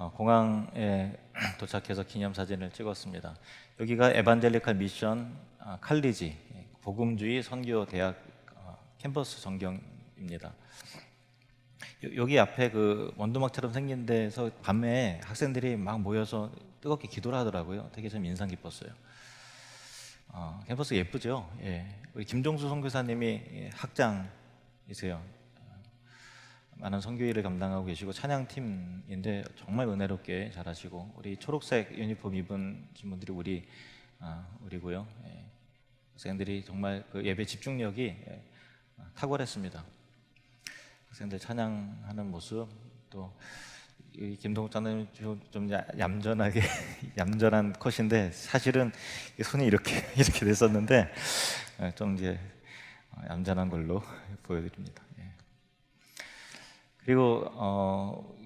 어, 공항에 도착해서 기념사진을 찍었습니다. 여기가 에반젤리칼 미션 아, 칼리지 복음주의 선교 대학 어, 캠퍼스 전경입니다. 여- 여기 앞에 그 원두막처럼 생긴 데서 밤에 학생들이 막 모여서 뜨겁게 기도를 하더라고요. 되게 좀 인상 깊었어요. 어, 캠퍼스 예쁘죠? 예. 우리 김종수 선교사님이 예, 학장이세요. 어, 많은 선교 일을 감당하고 계시고 찬양팀인데 정말 은혜롭게 잘하시고 우리 초록색 유니폼 입은 분들이 우리 아, 우리고요. 예. 학생들이 정말 그 예배 집중력이 예, 탁월했습니다. 학생들 찬양하는 모습 또이 김동욱 장로님 좀, 좀 야- 얌전하게 얌전한 컷인데 사실은 이 손이 이렇게 이렇게 됐었는데 예, 좀 이제 어, 얌전한 걸로 보여드립니다. 예. 그리고 어,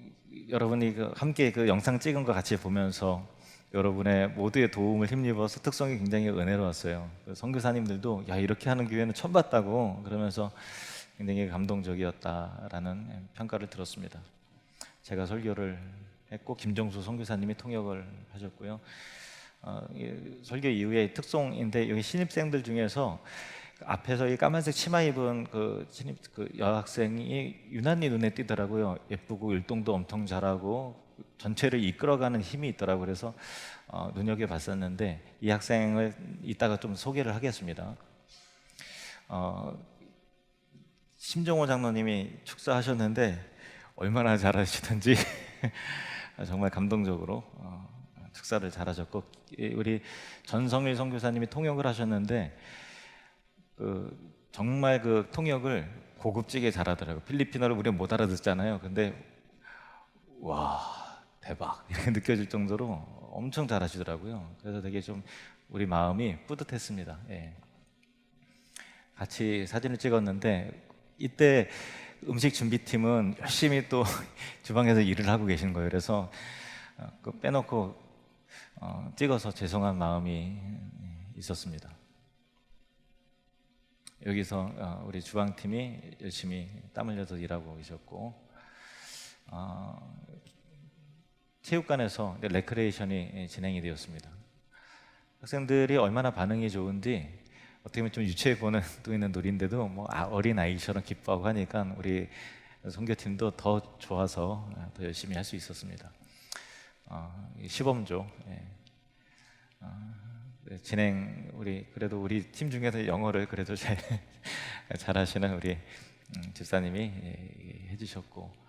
여러분이 그 함께 그 영상 찍은 거 같이 보면서 여러분의 모두의 도움을 힘입어서 특성이 굉장히 은혜로웠어요. 그 선교사님들도 야 이렇게 하는 교회는 처음 봤다고 그러면서 굉장히 감동적이었다라는 평가를 들었습니다. 제가 설교를 했고 김정수 선교사님이 통역을 하셨고요. 어, 이 설교 이후에 특송인데 여기 신입생들 중에서 그 앞에서 이 까만색 치마 입은 그 신입 그 여학생이 유난히 눈에 띄더라고요. 예쁘고 율동도 엄청 잘하고 전체를 이끌어가는 힘이 있더라고 요 그래서 어, 눈여겨 봤었는데 이 학생을 이따가 좀 소개를 하겠습니다. 어, 심정호 장로님이 축사하셨는데 얼마나 잘하시던지 정말 감동적으로 어, 축사를 잘하셨고 이 우리 전성일 선교사님이 통역을 하셨는데 그 정말 그 통역을 고급지게 잘하더라고요. 필리핀어를 우리가 못 알아듣잖아요. 근데 와 대박 이렇게 느껴질 정도로 엄청 잘하시더라고요. 그래서 되게 좀 우리 마음이 뿌듯했습니다. 예. 같이 사진을 찍었는데 이때 음식 준비팀은 열심히 또 주방에서 일을 하고 계신 거예요. 그래서 어, 그 빼놓고 어, 찍어서 죄송한 마음이 있었습니다. 여기서 어, 우리 주방팀이 열심히 땀 흘려서 일하고 계셨고 어, 체육관에서 레크레이션이 진행이 되었습니다. 학생들이 얼마나 반응이 좋은지 어떻게 보면 좀 유치해 보는 또 있는 놀인데도 뭐 아, 어린 아이처럼 기뻐하고 하니까 우리 선교팀도 더 좋아서 더 열심히 할 수 있었습니다. 어, 이 시범조 예. 어, 네, 진행 우리 그래도 우리 팀 중에서 영어를 그래도 잘 잘하시는 우리 음, 집사님이 예, 해주셨고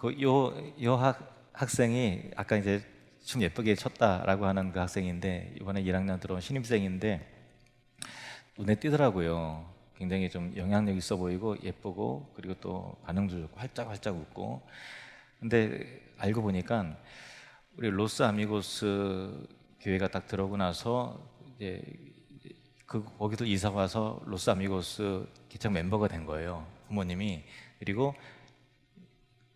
그요요 학 학생이 아까 이제 춤 예쁘게 췄다라고 하는 그 학생인데 이번에 1학년 들어온 신입생인데 눈에 띄더라고요. 굉장히 좀 영향력 있어 보이고 예쁘고 그리고 또 반응도 좋고 활짝 활짝 웃고 근데 알고 보니까 우리 로스 아미고스 교회가 딱 들어오고 나서 이제 그 거기도 이사 와서 로스 아미고스 기청 멤버가 된 거예요. 부모님이 그리고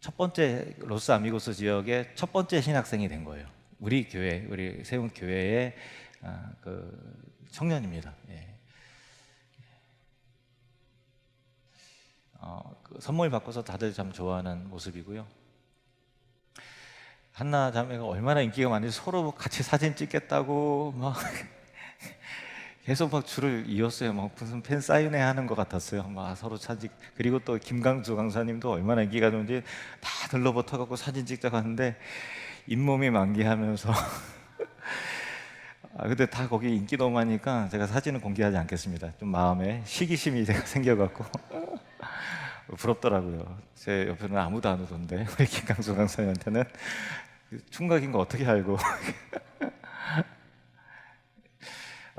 첫 번째 로스 아미고스 지역의 첫 번째 신학생이 된 거예요. 우리 교회, 우리 세운 교회의 아, 그 청년입니다. 예. 어, 그 선물 받고서 다들 참 좋아하는 모습이고요. 한나 자매가 얼마나 인기가 많은지 서로 같이 사진 찍겠다고 막 계속 막 줄을 이었어요. 막 무슨 팬 사인회 하는 것 같았어요. 막 서로 사진 그리고 또 김강주 강사님도 얼마나 인기가 좋은지 다 들러붙어 갖고 사진 찍자고 하는데 잇몸이 만개하면서 아 근데 다 거기 인기 너무 많으니까 제가 사진은 공개하지 않겠습니다. 좀 마음에 시기심이 제가 생겨갖고 부럽더라고요. 제 옆에는 아무도 안 오던데 우리 김강수 강사님한테는 충격인 거 어떻게 알고?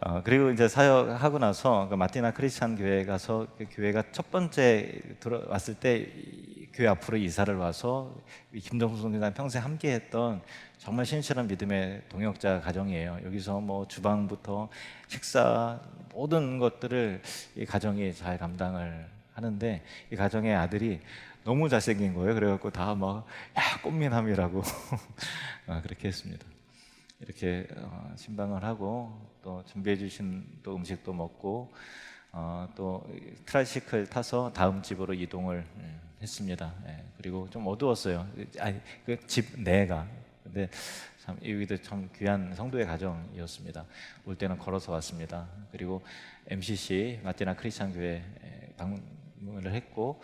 어, 그리고 이제 사역하고 나서 그 마티나 크리스찬 교회 가서 그 교회가 첫 번째 들어왔을 때이 교회 앞으로 이사를 와서 이 김정수 선교사님 평생 함께했던 정말 신실한 믿음의 동역자 가정이에요. 여기서 뭐 주방부터 식사 모든 것들을 이 가정이 잘 감당을 하는데 이 가정의 아들이 너무 잘생긴 거예요. 그래갖고 다 막 야 꽃미남이라고 어, 그렇게 했습니다. 이렇게 어, 신방을 하고 또 준비해 주신 또 음식도 먹고 어, 또 트라이시클 타서 다음 집으로 이동을 음, 했습니다. 예, 그리고 좀 어두웠어요. 아니 그 집 내가. 근데 참 여기도 참 귀한 성도의 가정이었습니다. 올 때는 걸어서 왔습니다. 그리고 MCC 마티나 크리스찬 교회 방문을 했고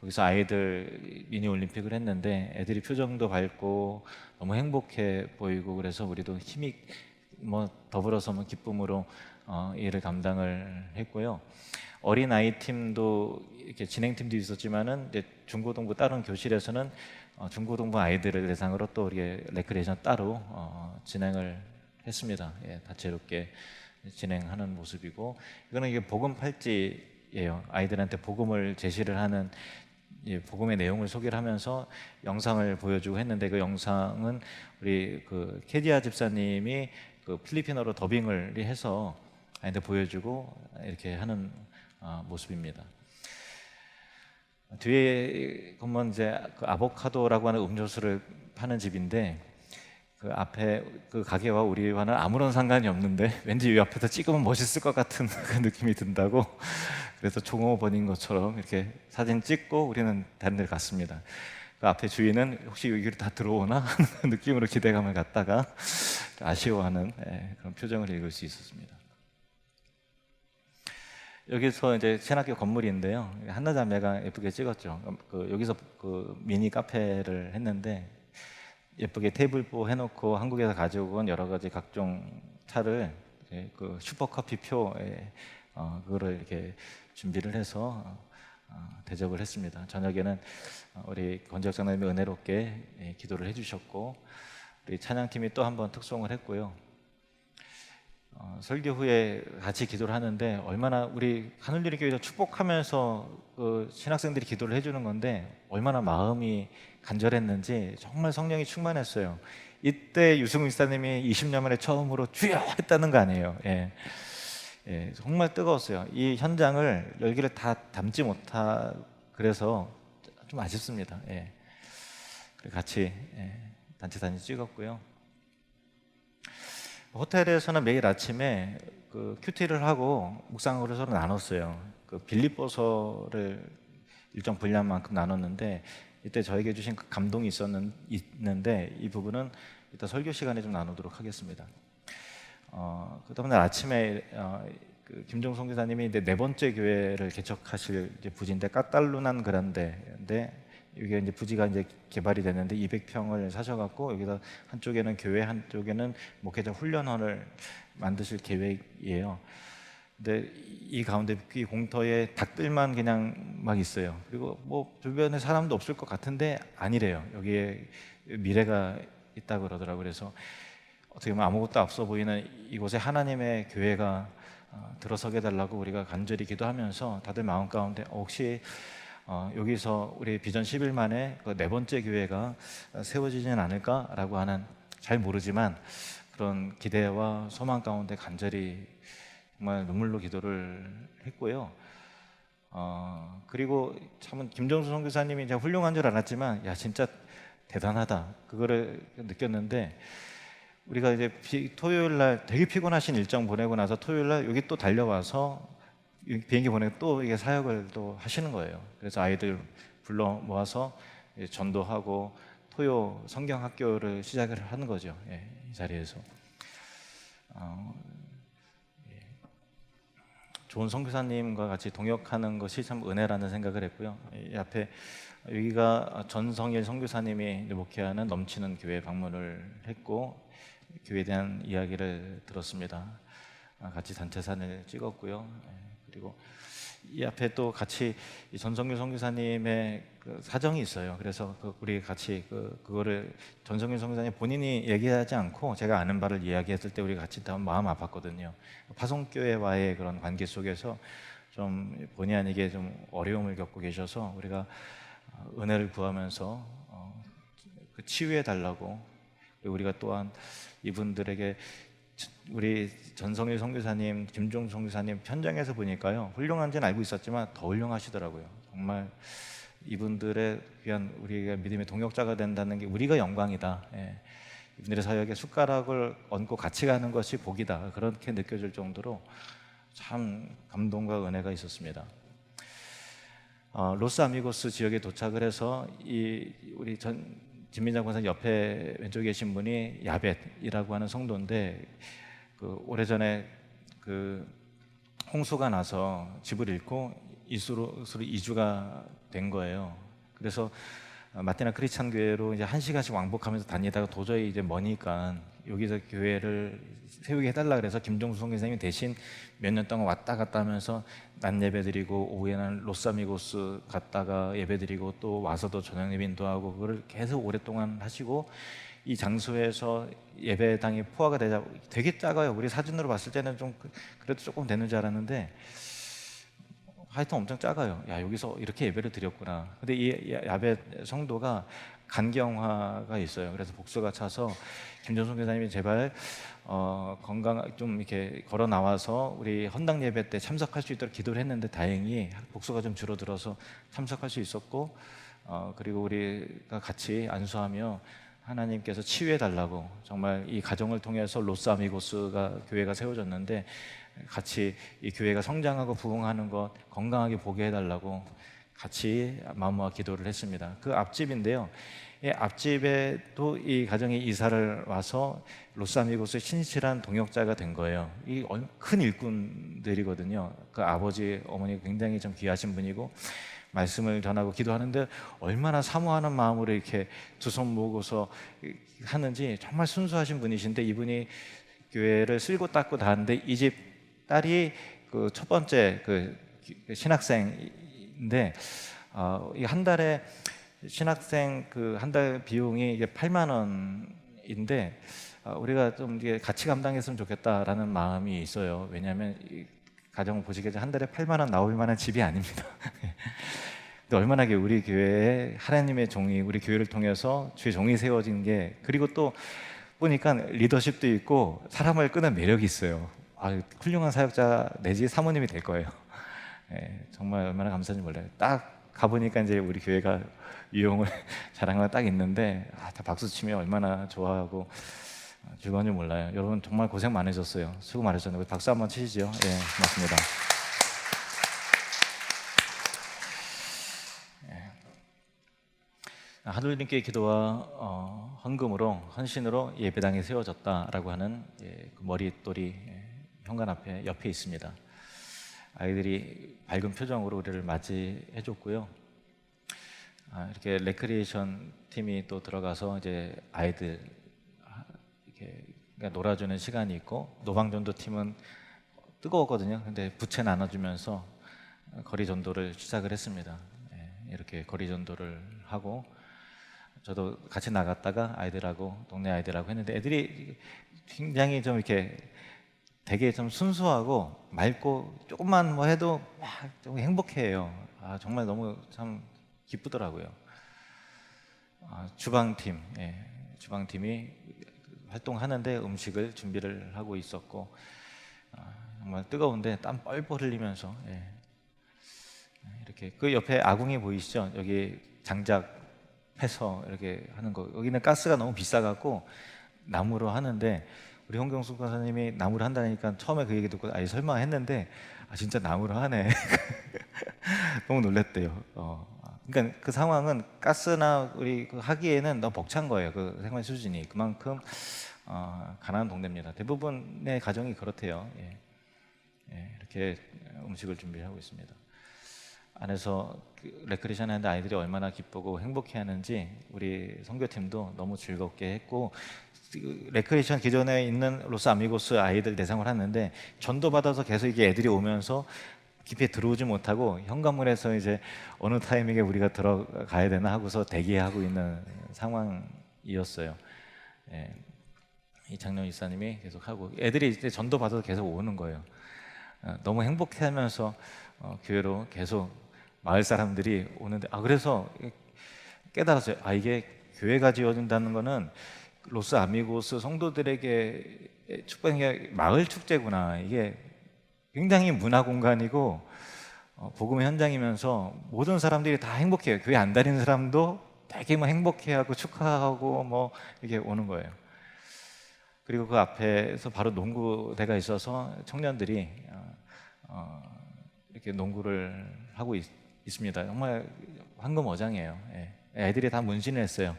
거기서 아이들 미니 올림픽을 했는데 애들이 표정도 밝고 너무 행복해 보이고 그래서 우리도 힘이 뭐 더불어서 뭐 기쁨으로 어, 이 일을 감당을 했고요. 어린 아이 팀도 이렇게 진행팀도 있었지만은 이제 중고등부 다른 교실에서는 어, 중고등부 아이들을 대상으로 또 우리 레크레이션 따로 어, 진행을 했습니다. 예, 다채롭게 진행하는 모습이고 이거는 이게 복음 팔찌예요. 아이들한테 복음을 제시를 하는 예, 복음의 내용을 소개를 하면서 영상을 보여주고 했는데 그 영상은 우리 그 케디아 집사님이 그 필리핀어로 더빙을 해서 아이들 보여주고 이렇게 하는 어, 모습입니다. 뒤에 보면 이제 그 아보카도라고 하는 음료수를 파는 집인데 그 앞에 그 가게와 우리와는 아무런 상관이 없는데 왠지 이 앞에서 찍으면 멋있을 것 같은 그 느낌이 든다고 그래서 종호 번인 것처럼 이렇게 사진 찍고 우리는 다른 데 갔습니다. 그 앞에 주인은 혹시 여기로 다 들어오나 하는 느낌으로 기대감을 갖다가 아쉬워하는 예, 그런 표정을 읽을 수 있었습니다. 여기서 이제 신학교 건물인데요. 한나 자매가 예쁘게 찍었죠. 그 여기서 그 미니 카페를 했는데 예쁘게 테이블보 해놓고 한국에서 가져온 여러 가지 각종 차를 그 슈퍼 커피 표에 어, 그거를 이렇게 준비를 해서 어, 대접을 했습니다. 저녁에는 우리 권지혁 장로님이 은혜롭게 예, 기도를 해주셨고 우리 찬양팀이 또 한 번 특송을 했고요. 어, 설교 후에 같이 기도를 하는데 얼마나 우리 하늘들의 교회에서 축복하면서 그 신학생들이 기도를 해주는 건데 얼마나 마음이 간절했는지 정말 성령이 충만했어요. 이때 유승우 목사님이 20년 만에 처음으로 주여 했다는 거 아니에요. 예. 예, 정말 뜨거웠어요. 이 현장을 열기를 다 담지 못하 그래서 좀 아쉽습니다. 예. 같이 예, 단체 사진 찍었고요. 호텔에서는 매일 아침에 그 큐티를 하고 묵상으로 서로 나눴어요. 그 빌립보서를 일정 분량만큼 나눴는데 이때 저에게 주신 그 감동이 있었는 있는데 이 부분은 이따 설교 시간에 좀 나누도록 하겠습니다. 어, 그 다음에 아침에 어, 그 김종성 기사님이 네 번째 교회를 개척하실 이제 부지인데 까탈루난 그란데인데 이게 이제 부지가 이제 개발이 됐는데 200평을 사셔갖고 여기다 한쪽에는 교회 한쪽에는 목회자 훈련원을 만드실 계획이에요. 근데 이 가운데 이 공터에 닭들만 그냥 막 있어요. 그리고 뭐 주변에 사람도 없을 것 같은데 아니래요. 여기에 미래가 있다 그러더라고요. 그래서 어떻게 보면 아무것도 없어 보이는 이곳에 하나님의 교회가 어, 들어서게 달라고 우리가 간절히 기도하면서 다들 마음 가운데 혹시 어, 여기서 우리 비전 10일 만에 그 네 번째 교회가 세워지지는 않을까라고 하는 잘 모르지만 그런 기대와 소망 가운데 간절히 정말 눈물로 기도를 했고요. 어, 그리고 참 김정수 선교사님이 이제 훌륭한 줄 알았지만 야 진짜 대단하다 그거를 느꼈는데 우리가 이제 비, 토요일 날 되게 피곤하신 일정 보내고 나서 토요일 날 여기 또 달려와서 비행기 보내고 또 이게 사역을 또 하시는 거예요. 그래서 아이들 불러 모아서 전도하고 토요 성경 학교를 시작을 하는 거죠. 예, 이 자리에서 어, 예. 좋은 선교사님과 같이 동역하는 것이 참 은혜라는 생각을 했고요. 이 앞에 여기가 전성일 선교사님이 목회하는 넘치는 교회 방문을 했고 교회에 대한 이야기를 들었습니다. 아, 같이 단체 사진을 찍었고요. 예, 그리고 이 앞에 또 같이 전성규 선교사님의 그 사정이 있어요. 그래서 그 우리 같이 그 그거를 전성규 선교사님 본인이 얘기하지 않고 제가 아는 바를 이야기했을 때 우리 같이 다 마음 아팠거든요. 파송교회와의 그런 관계 속에서 좀 본의 아니게 좀 어려움을 겪고 계셔서 우리가 은혜를 구하면서 어, 그 치유해 달라고 우리가 또한 이분들에게 우리 전성일 선교사님, 김종 선교사님 현장에서 보니까요 훌륭한지는 알고 있었지만 더 훌륭하시더라고요. 정말 이분들의 귀한 우리가 믿음의 동역자가 된다는 게 우리가 영광이다. 예. 이분들의 사역에 숟가락을 얹고 같이 가는 것이 복이다. 그렇게 느껴질 정도로 참 감동과 은혜가 있었습니다. 어, 로스 아미고스 지역에 도착을 해서 이 우리 전 진민장 권사 옆에 왼쪽에 계신 분이 야벳이라고 하는 성도인데 그 오래전에 그 홍수가 나서 집을 잃고 이수로 수로 이주가 된 거예요. 그래서 어, 마테나 크리스찬 교회로 이제 한 시간씩 왕복하면서 다니다가 도저히 이제 머니까 여기서 교회를 세우게 해달라 그래서 김종수 선교사님이 대신 몇 년 동안 왔다 갔다 하면서 낮 예배드리고 오후에는 로사미고스 갔다가 예배드리고 또 와서도 저녁 예배 인도 하고 그걸 계속 오랫동안 하시고 이 장소에서 예배당이 포화가 되자 되게 작아요. 우리 사진으로 봤을 때는 좀 그- 그래도 조금 되는 줄 알았는데 하여튼 엄청 작아요. 야 여기서 이렇게 예배를 드렸구나. 근데 이 야베 성도가 간경화가 있어요. 그래서 복수가 차서 김전성 교사님이 제발 어, 건강 좀 이렇게 걸어 나와서 우리 헌당 예배 때 참석할 수 있도록 기도를 했는데 다행히 복수가 좀 줄어들어서 참석할 수 있었고 어, 그리고 우리가 같이 안수하며 하나님께서 치유해 달라고 정말 이 가정을 통해서 로스 아미고스가 교회가 세워졌는데 같이 이 교회가 성장하고 부흥하는 것 건강하게 보게 해달라고 같이 마음과 기도를 했습니다. 그 앞집인데요. 이 앞집에도 이 가정이 이사를 와서 로스아미고스 신실한 동역자가 된 거예요. 이 큰 일꾼들이거든요. 그 아버지 어머니 굉장히 좀 귀하신 분이고 말씀을 전하고 기도하는데 얼마나 사모하는 마음으로 이렇게 두 손 모으고서 하는지 정말 순수하신 분이신데 이분이 교회를 쓸고 닦고 다 하는데 이 집 딸이 그 첫 번째 그 신학생 인데 어, 이한 달에 신학생 그 한 달 비용이 이게 8만 원인데 어, 우리가 좀 이게 같이 감당했으면 좋겠다라는 마음이 있어요. 왜냐하면 이 가정을 보시겠지만 한 달에 8만 원 나올 만한 집이 아닙니다. 근데 얼마나 게 우리 교회에 하나님의 종이 우리 교회를 통해서 주의 종이 세워진 게 그리고 또 보니까 리더십도 있고 사람을 끄는 매력이 있어요. 아, 훌륭한 사역자 내지 사모님이 될 거예요. 예, 정말 얼마나 감사한지 몰라요. 딱 가보니까 이제 우리 교회가 유용을 자랑하는 딱 있는데 아, 다 박수 치면 얼마나 좋아하고 아, 즐거운지 몰라요. 여러분 정말 고생 많으셨어요. 수고 많으셨는데 박수 한번 치시죠. 예, 고맙습니다. 하늘님께 기도와 어, 헌금으로 헌신으로 예배당이 세워졌다라고 하는 예, 그 머리돌이 예, 현관 앞에 옆에 있습니다. 아이들이 밝은 표정으로 우리를 맞이해 줬고요. 아, 이렇게 레크리에이션 팀이 또 들어가서 이제 아이들 아, 이렇게 그러니까 놀아주는 시간이 있고 노방전도 팀은 뜨거웠거든요. 근데 부채 나눠주면서 거리 전도를 시작을 했습니다. 예, 이렇게 거리 전도를 하고 저도 같이 나갔다가 아이들하고 동네 아이들하고 했는데 애들이 굉장히 좀 이렇게 되게 좀 순수하고 맑고 조금만 뭐 해도 막 좀 행복해요. 아 정말 너무 참 기쁘더라고요. 아, 주방팀, 예, 주방팀이 활동하는데 음식을 준비를 하고 있었고 아, 정말 뜨거운데 땀 뻘뻘 흘리면서 예, 이렇게 그 옆에 아궁이 보이시죠? 여기 장작 해서 이렇게 하는 거 여기는 가스가 너무 비싸갖고 나무로 하는데 우리 홍경숙 권사님이 나무로 한다니까 처음에 그 얘기 듣고 아니 설마 했는데 아 진짜 나무로 하네 너무 놀랬대요. 어. 그러니까 그 상황은 가스나 우리 그 하기에는 너무 벅찬 거예요. 그 생활 수준이 그만큼 어, 가난한 동네입니다. 대부분의 가정이 그렇대요. 예. 예, 이렇게 음식을 준비하고 있습니다. 안에서 그 레크레이션 하는데 아이들이 얼마나 기쁘고 행복해하는지 우리 선교팀도 너무 즐겁게 했고 그 레크레이션 기존에 있는 로스 아미고스 아이들 대상을 했는데 전도 받아서 계속 이게 애들이 오면서 깊이 들어오지 못하고 현관문에서 이제 어느 타이밍에 우리가 들어가야 되나 하고서 대기하고 있는 상황이었어요. 예, 이 장로 이사님이 계속 하고 애들이 이제 전도 받아서 계속 오는 거예요. 어, 너무 행복해하면서 어, 교회로 계속 마을 사람들이 오는데 아 그래서 깨달았어요. 아 이게 교회가 지어진다는 거는 로스 아미고스 성도들에게 축복한 게 마을 축제구나. 이게 굉장히 문화 공간이고 어, 복음의 현장이면서 모든 사람들이 다 행복해요. 교회 안 다니는 사람도 되게 뭐 행복해하고 축하하고 뭐 이게 오는 거예요. 그리고 그 앞에서 바로 농구대가 있어서 청년들이 어, 어, 이렇게 농구를 하고 있, 있습니다. 정말 황금어장이에요. 예. 애들이 다 문신을 했어요.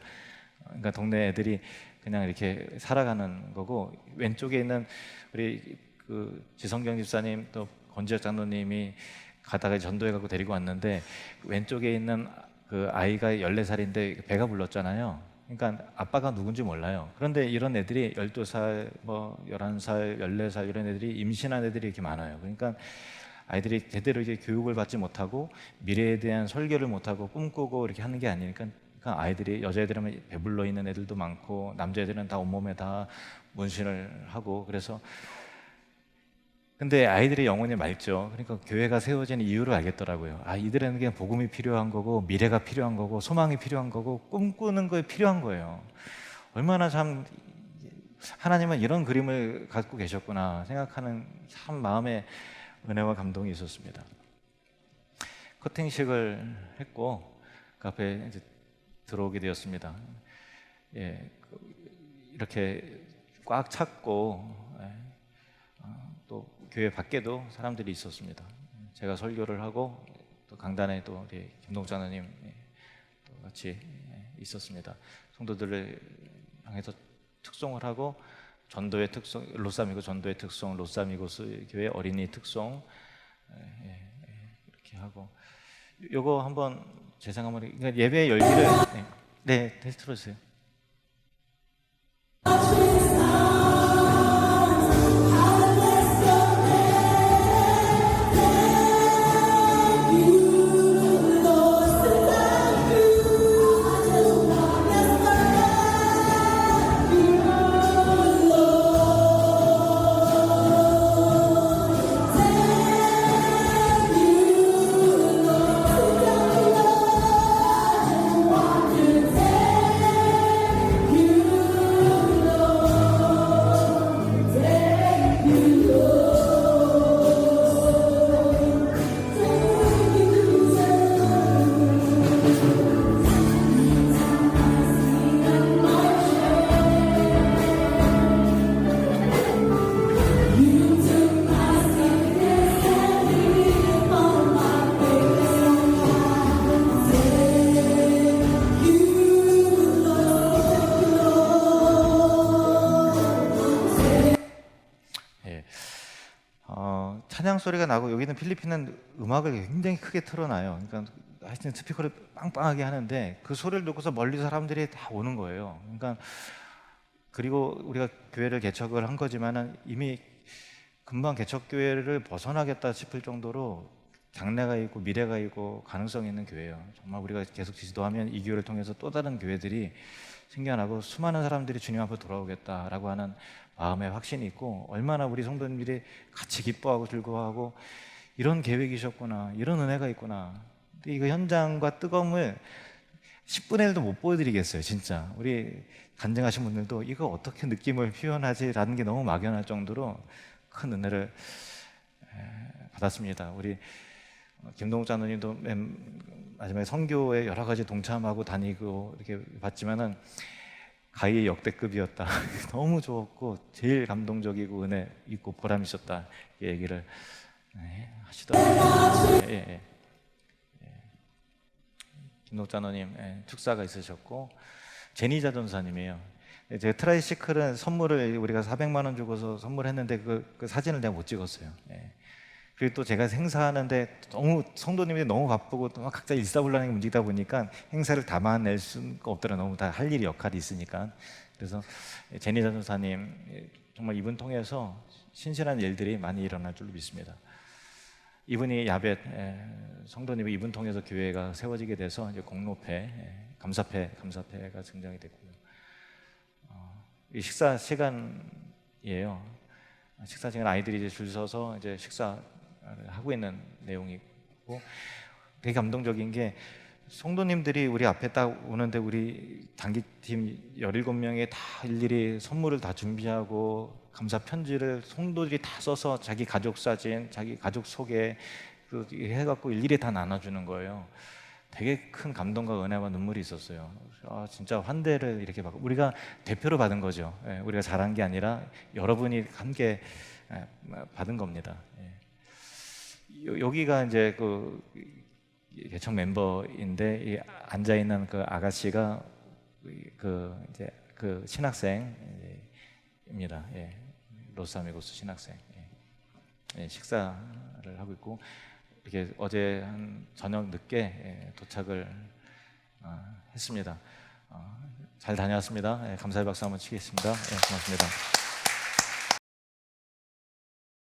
그러니까 동네 애들이 그냥 이렇게 살아가는 거고 왼쪽에 있는 우리 그 지성경 집사님 또 권지혁 장로님이 가다가 전도회 가고 데리고 왔는데 왼쪽에 있는 그 아이가 14살인데 배가 불렀잖아요. 그러니까 아빠가 누군지 몰라요. 그런데 이런 애들이 12살, 뭐 11살, 14살 이런 애들이 임신한 애들이 이렇게 많아요. 그러니까 아이들이 제대로 이제 교육을 받지 못하고 미래에 대한 설계를 못하고 꿈꾸고 이렇게 하는 게 아니니까 그러니까 아이들이 여자애들은 배불러 있는 애들도 많고 남자애들은 다 온몸에 다 문신을 하고 그래서 근데 아이들의 영혼이 맑죠. 그러니까 교회가 세워진 이유를 알겠더라고요. 아, 이들에는 그냥 복음이 필요한 거고 미래가 필요한 거고 소망이 필요한 거고 꿈꾸는 거에 필요한 거예요. 얼마나 참 하나님은 이런 그림을 갖고 계셨구나 생각하는 참 마음에 은혜와 감동이 있었습니다. 커팅식을 했고 그 앞에 이제 들어오게 되었습니다. 예, 그 이렇게 꽉 찼고 예, 어, 또 교회 밖에도 사람들이 있었습니다. 제가 설교를 하고 또 강단에 또 우리 김동자님 또 같이 예, 있었습니다. 성도들을 향해서 특송을 하고 전도의 특송, 로사미고 전도의 특송, 로사미고스 교회 어린이 특송 예, 예, 이렇게 하고. 요거 한번 재생 한번 그러니까 예배 열기를 네, 네 다시 틀어주세요. 소리가 나고 여기는 필리핀은 음악을 굉장히 크게 틀어놔요. 그러니까 하여튼 스피커를 빵빵하게 하는데 그 소리를 듣고서 멀리 사람들이 다 오는 거예요. 그러니까 그리고 우리가 교회를 개척을 한 거지만은 이미 금방 개척 교회를 벗어나겠다 싶을 정도로 장래가 있고 미래가 있고 가능성이 있는 교회예요. 정말 우리가 계속 지도하면 이 교회를 통해서 또 다른 교회들이 생겨나고 수많은 사람들이 주님 앞에 돌아오겠다라고 하는 마음의 확신이 있고 얼마나 우리 성도님들이 같이 기뻐하고 즐거워하고 이런 계획이셨구나 이런 은혜가 있구나. 이거 현장과 뜨거움을 10분의 1도 못 보여드리겠어요 진짜. 우리 간증하신 분들도 이거 어떻게 느낌을 표현하지라는 게 너무 막연할 정도로 큰 은혜를 에, 받았습니다. 우리 김동욱 장로님도 맨 마지막에 선교에 여러 가지 동참하고 다니고 이렇게 봤지만은 가히 역대급이었다. 너무 좋았고 제일 감동적이고 은혜 있고 보람 있었다. 이 얘기를 네, 하시더라고요. 예, 예, 예. 김동욱 장로님 예, 축사가 있으셨고 제니자 전사님이에요. 예, 제가 트라이시클은 선물을 우리가 400만 원 주고서 선물했는데 그, 그 사진을 내가 못 찍었어요. 예. 그리고 또 제가 행사하는데 너무 성도님들이 너무 바쁘고 또 각자 일사불란하게 움직이다 보니까 행사를 담아낼 수가 없더라 너무 다 할 일이 역할이 있으니까 그래서 제니자 전사님 예, 정말 이분 통해서 신실한 일들이 많이 일어날 줄로 믿습니다. 이분이 야벳 예, 성도님이 이분 통해서 교회가 세워지게 돼서 이제 공로패, 예, 감사패, 감사패가 증정이 됐고요. 어, 이 식사 시간이에요. 식사 시간 아이들이 이제 줄 서서 이제 식사를 하고 있는 내용이고 되게 감동적인 게 성도님들이 우리 앞에 딱 오는데 우리 단기팀 17명이 다 일일이 선물을 다 준비하고 감사 편지를 성도들이 다 써서 자기 가족 사진, 자기 가족 소개 그 해갖고 일일이 다 나눠주는 거예요. 되게 큰 감동과 은혜와 눈물이 있었어요. 아, 진짜 환대를 이렇게 받고 우리가 대표로 받은 거죠. 예, 우리가 잘한 게 아니라 여러분이 함께 예, 받은 겁니다. 예. 여- 여기가 이제 그이 개척 멤버인데 이 앉아 있는 그 아가씨가 이- 그 이제 그 신학생입니다. 예. 로스아미고스 신학생. 예. 예, 식사를 하고 있고 이렇게 어제 한 저녁 늦게 예, 도착을 어, 했습니다. 어, 잘 다녀왔습니다. 예, 감사의 박수 한번 치겠습니다. 예, 고맙습니다.